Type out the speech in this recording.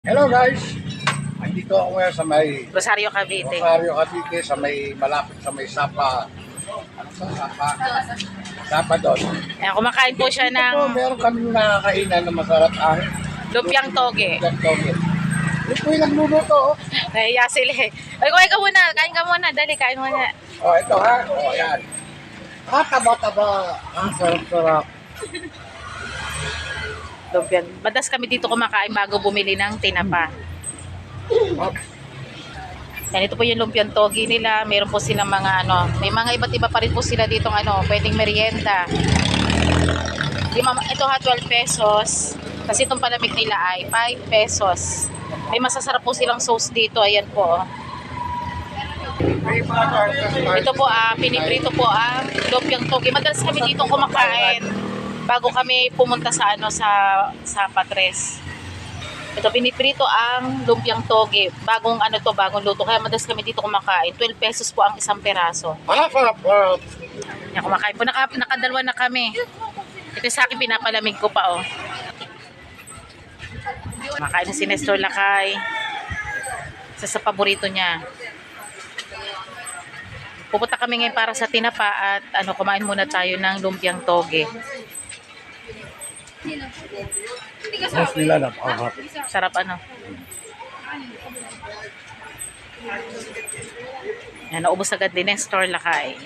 Hello guys! Andito ako ngayon sa may Rosario Cavite. Rosario Cavite, sa may malapit sa may Sapa. Ano sa Sapa? Sapa doon. Ayan, kumakain po siya Ito ng meron kami nakakainan na masarap ah. lumpiang toge. Yan toge. Ito yung nagluluto. oh. Nahiya sila eh. Ay, kumain ka muna. Kain ka muna. Dali, kain muna. Oh, ito ha. Oh, yan. Ah, taba-taba. Ah, sarap-sarap. Lumpiang. Badas kami dito kumakain bago bumili ng tinapa. Oh, Yan, ito po yung lumpiang toge nila. Meron po silang mga ano. May mga iba't iba pa rin po sila dito ano. Pwedeng merienda. Lima, ito ha, 12 pesos. Kasi itong palamig nila ay 5 pesos. May masasarap po silang sauce dito. Ayan po. Ito po, ah, piniprito po ang lumpiang toge. Madalas kami dito kumakain bago kami pumunta sa ano sa sa Patres. Ito piniprito ang lumpiang toge. Bagong ano to, bagong luto. Kaya madalas kami dito kumakain. 12 pesos po ang isang peraso. Ah, sarap. sarap. Yan, kumakain po. Naka, nakadalwa na kami. Ito sa akin pinapalamig ko pa oh. Kumakain na si Nestor Lakay. Isa sa paborito niya. Pupunta kami ngayon para sa tinapa at ano kumain muna tayo ng lumpiang toge. Mas nila napakahap. Sarap ano. Yan, naubos agad din Nestor Lakay.